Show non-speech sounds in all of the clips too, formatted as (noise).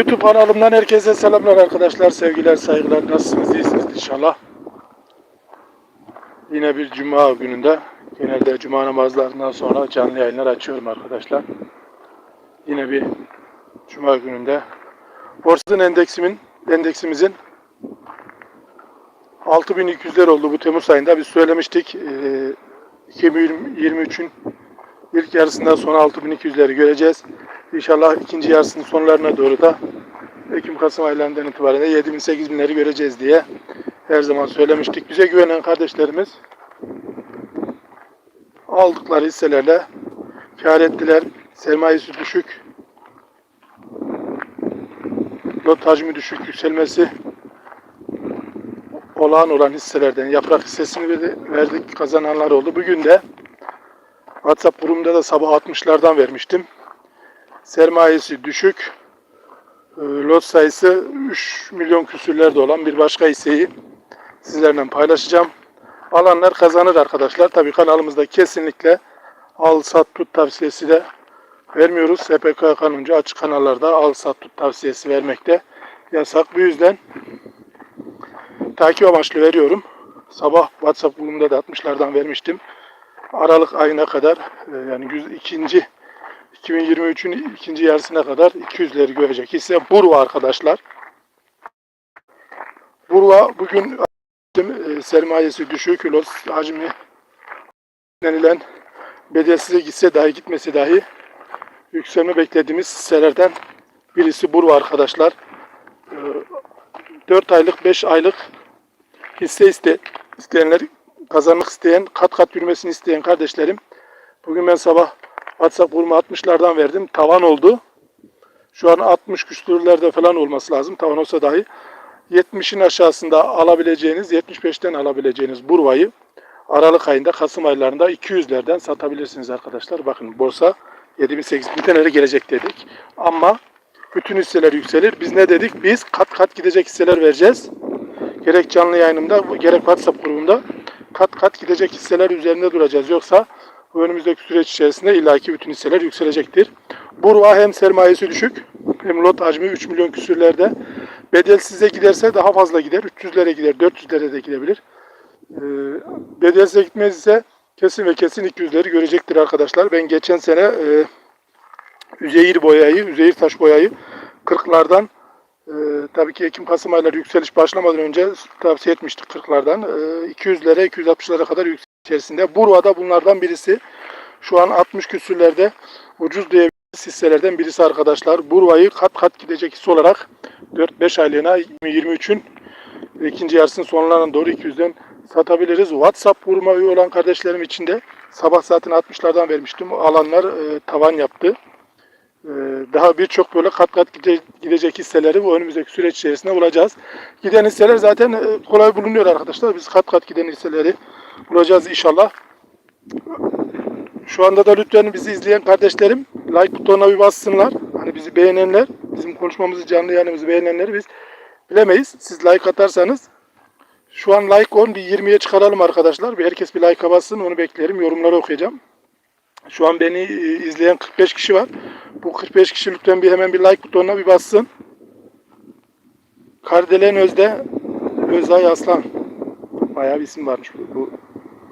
YouTube kanalımdan herkese selamlar arkadaşlar, sevgiler, saygılar. Nasılsınız, iyisiniz inşallah. Yine bir cuma gününde, genelde cuma namazlarından sonra canlı yayınlar açıyorum arkadaşlar. Yine bir cuma gününde. Borsanın endeksimin, endeksimizin 6200'ler oldu bu Temmuz ayında. Biz söylemiştik. eee, 2023'ün ilk yarısından sonra 6200'leri göreceğiz. İnşallah ikinci yarısının sonlarına doğru da Ekim-Kasım aylarından itibaren de 7000-8000'leri göreceğiz diye her zaman söylemiştik. Bize güvenen kardeşlerimiz aldıkları hisselerle kar ettiler. Sermayesi düşük, lot hacmi düşük, yükselmesi olağan olan hisselerden yaprak hissesini verdi- verdik kazananlar oldu. Bugün de WhatsApp grubumda da sabah 60'lardan vermiştim. Sermayesi düşük, e, lot sayısı 3 milyon küsürlerde olan bir başka hisseyi sizlerle paylaşacağım. Alanlar kazanır arkadaşlar. Tabii kanalımızda kesinlikle al sat tut tavsiyesi de vermiyoruz. SPK kanunca açık kanallarda al sat tut tavsiyesi vermekte yasak. Bu yüzden takip amaçlı veriyorum. Sabah WhatsApp grubumda da 60'lardan vermiştim. Aralık ayına kadar e, yani yüz- ikinci 2023'ün ikinci yarısına kadar 200'leri görecek hisse Burva arkadaşlar. Burva bugün e, sermayesi düşük, lot hacmi denilen bedelsize gitse dahi gitmesi dahi yükselme beklediğimiz hisselerden birisi Burva arkadaşlar. E, 4 aylık, 5 aylık hisse iste, isteyenler, kazanmak isteyen, kat kat yürümesini isteyen kardeşlerim. Bugün ben sabah WhatsApp grubu 60'lardan verdim. Tavan oldu. Şu an 60 küsürlerde falan olması lazım. Tavan olsa dahi. 70'in aşağısında alabileceğiniz, 75'ten alabileceğiniz burvayı Aralık ayında, Kasım aylarında 200'lerden satabilirsiniz arkadaşlar. Bakın borsa 7000-8000 TL'lere gelecek dedik. Ama bütün hisseler yükselir. Biz ne dedik? Biz kat kat gidecek hisseler vereceğiz. Gerek canlı yayınımda, gerek WhatsApp grubumda kat kat gidecek hisseler üzerinde duracağız. Yoksa bu önümüzdeki süreç içerisinde illaki bütün hisseler yükselecektir. Burva hem sermayesi düşük hem lot hacmi 3 milyon küsürlerde. Bedelsize giderse daha fazla gider. 300'lere gider, 400'lere de gidebilir. Ee, bedelsize gitmez ise kesin ve kesin 200'leri görecektir arkadaşlar. Ben geçen sene e, Üzeyir boyayı, Üzeyir taş boyayı 40'lardan e, tabii ki Ekim-Kasım ayları yükseliş başlamadan önce tavsiye etmiştik 40'lardan. E, 200'lere, 260'lara kadar yükseliş içerisinde. Burva'da bunlardan birisi. Şu an 60 küsürlerde ucuz diyebiliriz hisselerden birisi arkadaşlar. Burva'yı kat kat gidecek hisse olarak 4-5 aylığına 23'ün ikinci yarısının sonlarına doğru 200'den satabiliriz. WhatsApp grubuma üye olan kardeşlerim için de sabah zaten 60'lardan vermiştim. Alanlar e, tavan yaptı. E, daha birçok böyle kat kat gide- gidecek hisseleri bu önümüzdeki süreç içerisinde bulacağız. Giden hisseler zaten e, kolay bulunuyor arkadaşlar. Biz kat kat giden hisseleri bulacağız inşallah. Şu anda da lütfen bizi izleyen kardeşlerim like butonuna bir bassınlar. Hani bizi beğenenler, bizim konuşmamızı canlı yayınımızı beğenenleri biz bilemeyiz. Siz like atarsanız şu an like 10 bir 20'ye çıkaralım arkadaşlar. Bir herkes bir like bassın onu beklerim. Yorumları okuyacağım. Şu an beni e, izleyen 45 kişi var. Bu 45 kişi lütfen bir hemen bir like butonuna bir bassın. Kardelen Özde Özay Aslan. Bayağı bir isim varmış bu, bu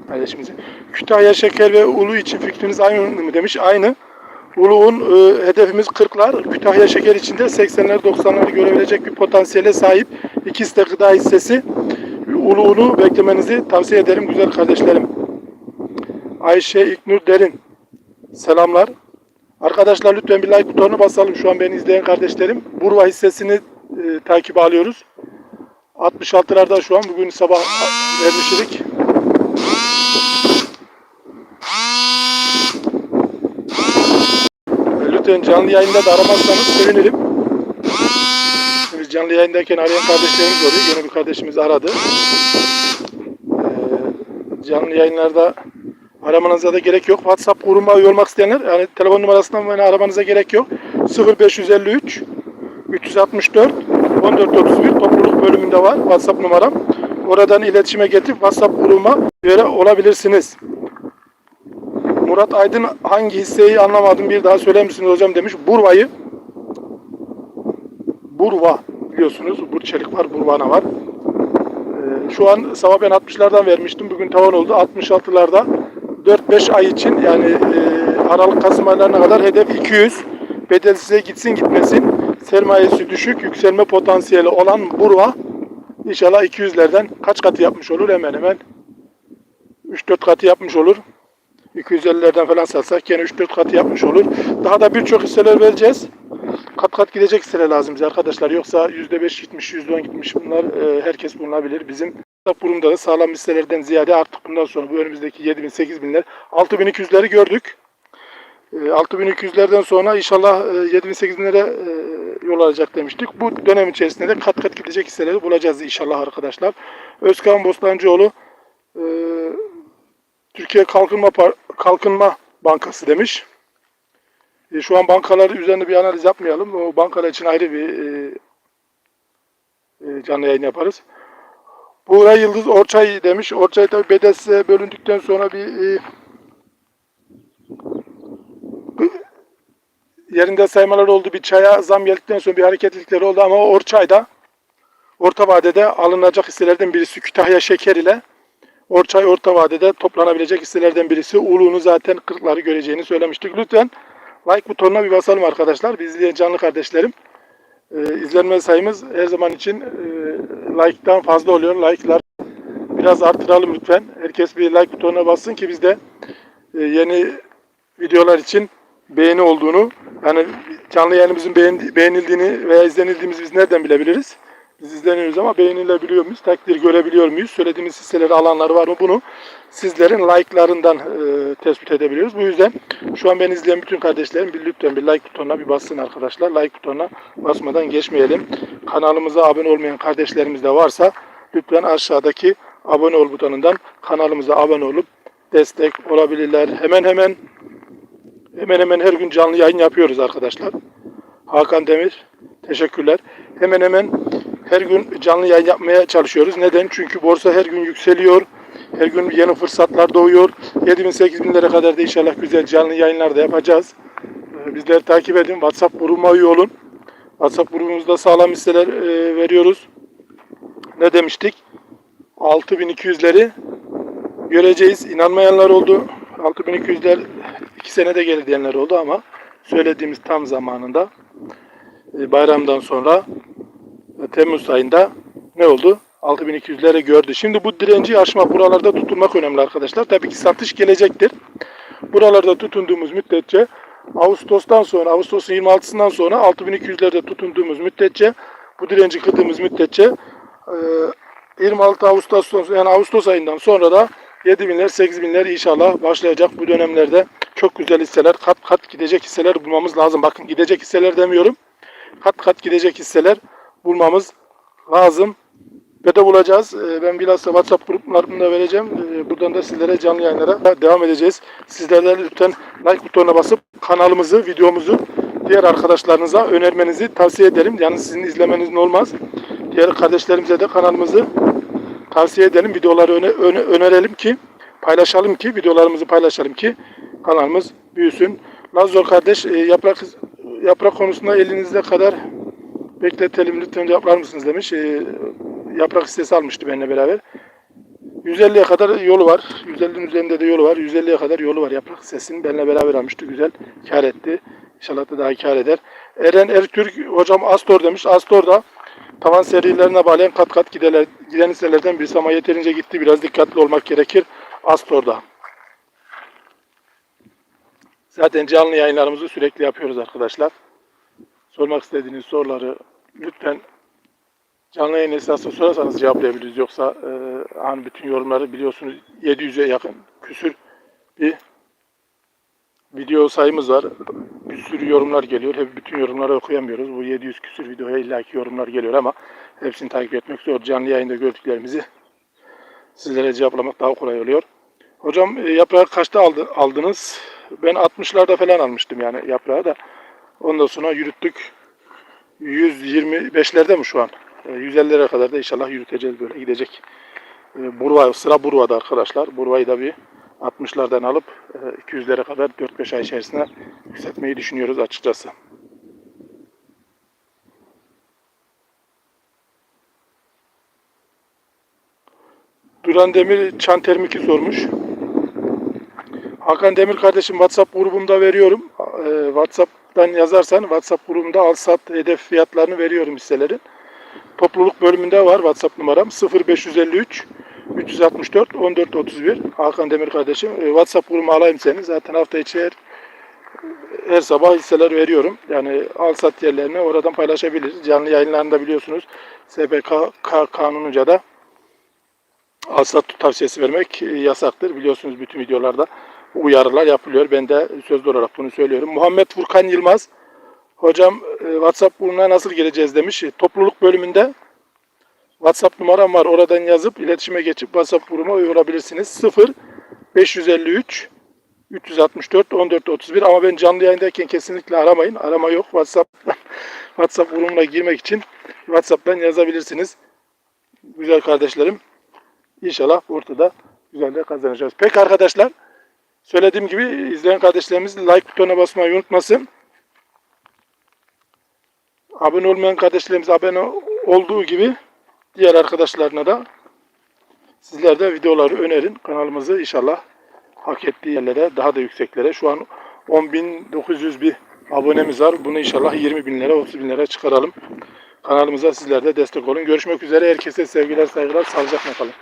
kardeşimizin. Kütahya Şeker ve Ulu için fikriniz aynı mı demiş. Aynı. Ulu'nun e, hedefimiz 40'lar. Kütahya Şeker için de 80'ler 90'ları görebilecek bir potansiyele sahip. İkisi de gıda hissesi. Ulu'nu beklemenizi tavsiye ederim güzel kardeşlerim. Ayşe İknur Derin. Selamlar. Arkadaşlar lütfen bir like butonuna basalım. Şu an beni izleyen kardeşlerim. Burva hissesini e, takibe alıyoruz. 66'larda şu an bugün sabah vermiştik. Lütfen canlı yayında da aramazsanız sevinirim. Biz canlı yayındayken arayan kardeşlerimiz oluyor. Yeni bir kardeşimiz aradı. Ee, canlı yayınlarda aramanıza da gerek yok. WhatsApp grubuma üye olmak isteyenler yani telefon numarasından beni aramanıza gerek yok. 0553 364 1431 topluluk bölümünde var WhatsApp numaram. Oradan iletişime getirip WhatsApp grubuma üye olabilirsiniz. Murat Aydın hangi hisseyi anlamadım bir daha söyler misiniz hocam demiş. Burva'yı Burva biliyorsunuz. Burçelik var, Burvana var. Ee, şu an sabah ben 60'lardan vermiştim. Bugün tavan oldu 66'larda. 4-5 ay için yani e, Aralık Kasım aylarına kadar hedef 200. Bedelsize gitsin gitmesin. Sermayesi düşük, yükselme potansiyeli olan Burva inşallah 200'lerden kaç katı yapmış olur hemen hemen 3-4 katı yapmış olur. 250'lerden falan satsak gene 3-4 katı yapmış olur. Daha da birçok hisseler vereceğiz. Kat kat gidecek hisseler lazım bize arkadaşlar. Yoksa %5 gitmiş, %10 gitmiş bunlar e, herkes bulunabilir. Bizim kurumda da sağlam hisselerden ziyade artık bundan sonra bu önümüzdeki 7000 8000'ler 6200'leri gördük. E, 6200'lerden sonra inşallah e, 7000 8000'lere e, yol alacak demiştik. Bu dönem içerisinde de kat kat gidecek hisseleri bulacağız inşallah arkadaşlar. Özkan Bostancıoğlu e, Türkiye Kalkınma Kalkınma Bankası demiş. E, şu an bankalar üzerinde bir analiz yapmayalım. O bankalar için ayrı bir e, e, canlı yayın yaparız. Buğra Yıldız Orçay demiş. Orçay tabi bedelsize bölündükten sonra bir e, yerinde saymalar oldu. Bir çaya zam geldikten sonra bir hareketlilikler oldu ama Orçay'da orta vadede alınacak hisselerden birisi Kütahya Şeker ile Orçay orta vadede toplanabilecek hisselerden birisi. Ulu'nu zaten 40'ları göreceğini söylemiştik. Lütfen like butonuna bir basalım arkadaşlar. Biz izleyen canlı kardeşlerim. Ee, izlenme sayımız her zaman için e, like'tan fazla oluyor. Like'lar biraz artıralım lütfen. Herkes bir like butonuna bassın ki biz de e, yeni videolar için beğeni olduğunu yani canlı yayınımızın beğen- beğenildiğini veya izlenildiğimizi biz nereden bilebiliriz? Biz izleniyoruz ama beğenilebiliyor muyuz? Takdir görebiliyor muyuz? Söylediğimiz hisseleri alanlar var mı? Bunu sizlerin like'larından e, tespit edebiliyoruz. Bu yüzden şu an beni izleyen bütün kardeşlerim bir lütfen bir like butonuna bir bassın arkadaşlar. Like butonuna basmadan geçmeyelim. Kanalımıza abone olmayan kardeşlerimiz de varsa lütfen aşağıdaki abone ol butonundan kanalımıza abone olup destek olabilirler. Hemen hemen hemen hemen her gün canlı yayın yapıyoruz arkadaşlar. Hakan Demir teşekkürler. Hemen hemen her gün canlı yayın yapmaya çalışıyoruz. Neden? Çünkü borsa her gün yükseliyor. Her gün yeni fırsatlar doğuyor. 7000 8000'lere kadar da inşallah güzel canlı yayınlar da yapacağız. Ee, Bizleri takip edin. WhatsApp grubuma üye olun. WhatsApp grubumuzda sağlam hisseler e, veriyoruz. Ne demiştik? 6200'leri göreceğiz. İnanmayanlar oldu. 6200'ler 2 senede gelir diyenler oldu ama söylediğimiz tam zamanında e, bayramdan sonra e, Temmuz ayında ne oldu? 6200'lere gördü. Şimdi bu direnci aşma buralarda tutunmak önemli arkadaşlar. Tabii ki satış gelecektir. Buralarda tutunduğumuz müddetçe Ağustos'tan sonra, Ağustos'un 26'sından sonra 6200'lerde tutunduğumuz müddetçe bu direnci kırdığımız müddetçe e, 26 Ağustos'tan sonra yani Ağustos ayından sonra da 7000'ler 8000'ler inşallah başlayacak bu dönemlerde. Çok güzel hisseler, kat kat gidecek hisseler bulmamız lazım. Bakın gidecek hisseler demiyorum. Kat kat gidecek hisseler bulmamız lazım ve de bulacağız. Ee, Ben bilhassa WhatsApp gruplarımda vereceğim. Ee, Buradan da sizlere canlı yayınlara devam edeceğiz. Sizler de lütfen like butonuna basıp kanalımızı, videomuzu diğer arkadaşlarınıza önermenizi tavsiye ederim. Yani sizin izlemeniz olmaz. Diğer kardeşlerimize de kanalımızı tavsiye edelim. Videoları öne, öne- önerelim ki paylaşalım ki videolarımızı paylaşalım ki kanalımız büyüsün. Lazor kardeş e, yaprak yaprak konusunda elinizde kadar bekletelim lütfen yapar mısınız demiş. E, yaprak hissesi almıştı benimle beraber. 150'ye kadar yolu var. 150'nin üzerinde de yolu var. 150'ye kadar yolu var yaprak hissesinin. Benimle beraber almıştı. Güzel kar etti. İnşallah da daha kar eder. Eren Ertürk hocam Astor demiş. Astor da tavan serilerine bağlayan kat kat gideler, giden hisselerden birisi ama yeterince gitti. Biraz dikkatli olmak gerekir Astor'da. Zaten canlı yayınlarımızı sürekli yapıyoruz arkadaşlar. Sormak istediğiniz soruları lütfen canlı yayın esnasında sorarsanız cevaplayabiliriz. Yoksa e, hani bütün yorumları biliyorsunuz 700'e yakın küsür bir video sayımız var. Bir sürü yorumlar geliyor. Hep bütün yorumları okuyamıyoruz. Bu 700 küsür videoya illaki yorumlar geliyor ama hepsini takip etmek zor. Canlı yayında gördüklerimizi sizlere cevaplamak daha kolay oluyor. Hocam e, yaprağı kaçta aldı, aldınız? Ben 60'larda falan almıştım yani yaprağı da. Ondan sonra yürüttük. 125'lerde mi şu an? E, 150'lere kadar da inşallah yürüteceğiz böyle gidecek. E, burva, sıra Burva'da arkadaşlar. Burva'yı da bir 60'lardan alıp e, 200'lere kadar 4-5 ay içerisinde yükseltmeyi düşünüyoruz açıkçası. Duran Demir Çan Termik'i sormuş. Hakan Demir kardeşim WhatsApp grubumda veriyorum. Ee, WhatsApp'tan yazarsan WhatsApp grubumda al sat hedef fiyatlarını veriyorum hisselerin. Topluluk bölümünde var WhatsApp numaram 0553 364 14 31 Hakan Demir kardeşim. Ee, WhatsApp grubumu alayım seni. Zaten hafta içi her, her sabah hisseler veriyorum. Yani al sat yerlerini oradan paylaşabiliriz. Canlı yayınlarında biliyorsunuz SPK kanununca da al sat tavsiyesi vermek e, yasaktır. Biliyorsunuz bütün videolarda uyarılar yapılıyor. Ben de sözlü olarak bunu söylüyorum. Muhammed Furkan Yılmaz Hocam e, WhatsApp grubuna nasıl geleceğiz demiş. Topluluk bölümünde WhatsApp numaram var. Oradan yazıp iletişime geçip WhatsApp grubuma üye olabilirsiniz. 0 553 364 14 31 ama ben canlı yayındayken kesinlikle aramayın. Arama yok. WhatsApp (laughs) WhatsApp grubuna girmek için WhatsApp'tan yazabilirsiniz. Güzel kardeşlerim. İnşallah ortada güzel de kazanacağız. Peki arkadaşlar. Söylediğim gibi izleyen kardeşlerimiz like butonuna basmayı unutmasın. Abone olmayan kardeşlerimiz abone olduğu gibi diğer arkadaşlarına da sizler de videoları önerin. Kanalımızı inşallah hak ettiği yerlere, daha da yükseklere. Şu an 10.900 bir abonemiz var. Bunu inşallah 20 bin lira, 30 bin lira çıkaralım. Kanalımıza sizler de destek olun. Görüşmek üzere. Herkese sevgiler, saygılar. Sağlıcakla kalın.